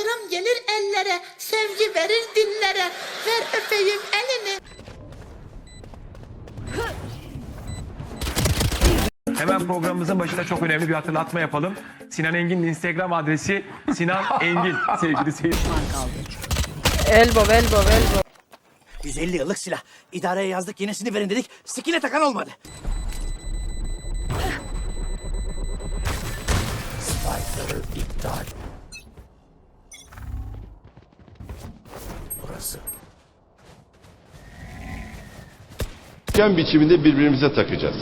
Bayram gelir ellere, sevgi verir dillere. Ver öpeyim elini. Hemen programımızın başında çok önemli bir hatırlatma yapalım. Sinan Engin'in Instagram adresi Sinan Engin sevgili seyirciler. Elbow, elbow, elbow. 150 yıllık silah. İdareye yazdık yenisini verin dedik. Sikine takan olmadı. Spider iptal. Ken biçiminde birbirimize takacağız.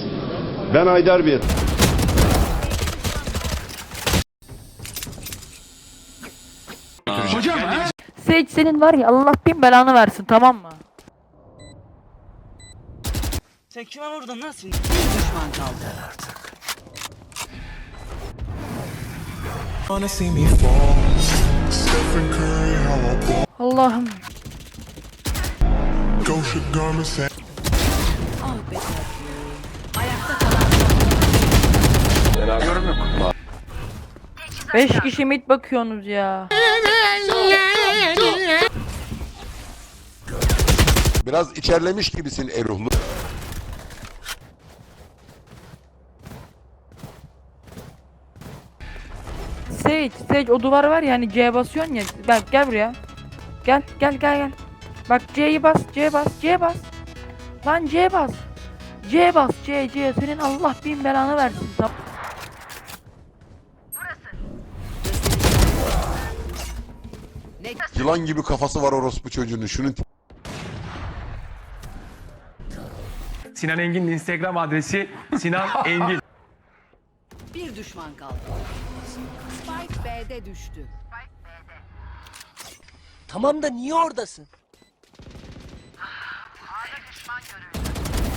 Ben Aydar bir. Sage senin var ya Allah bin belanı versin tamam mı? Sen kime vurdun. Stephen Curry, how I ball. Allah'ım. Yorum yok. 5 kişi mid bakıyorsunuz ya. Biraz içerlemiş gibisin Eruhlu. Sage, Sage o duvar var ya hani C basıyorsun ya. Bak gel buraya. Gel, gel, gel, gel. Bak C'yi bas, C bas, C bas. Lan C bas. C bas, C, C. Senin Allah bin belanı versin. Tamam. Yılan gibi kafası var orospu çocuğunun. Şunun Sinan Engin'in Instagram adresi Sinan Engin. Bir düşman kaldı. Spike B'de düştü. Tamam da niye oradasın?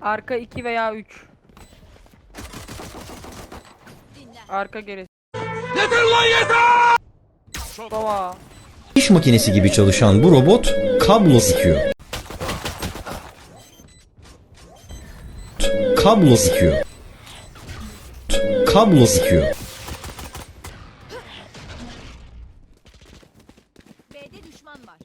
Arka 2 veya 3. Arka gerisi. Yeter lan yeter! Baba. İş makinesi gibi çalışan bu robot kablo sikiyor. Kablo sikiyor. Kablo sikiyor. B'de düşman var.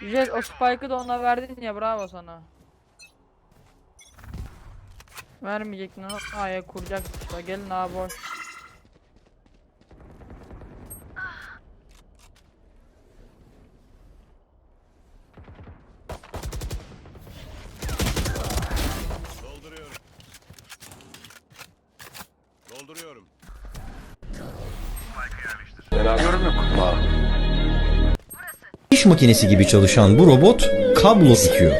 Jet o spike'ı da ona verdin ya bravo sana. Vermeyecektin onu. Aya kuracak işte. Gelin abi boş. Yorum yok. İş makinesi gibi çalışan bu robot kablo sikiyor.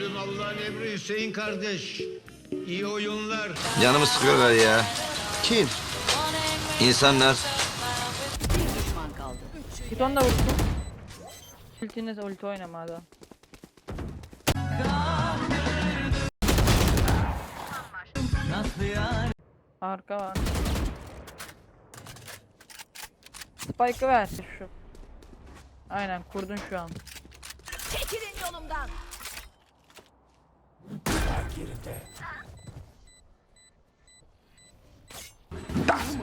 Ölüm Allah'ın emri Hüseyin kardeş. İyi oyunlar. Canımı sıkıyorlar ya. Kim? İnsanlar. Bir düşman kaldı. Git onu da vursun. Ultiniz ulti oynama hadi. Arka var. Spike'ı ver şu. Aynen kurdun şu an. Çekilin yolumdan. Das.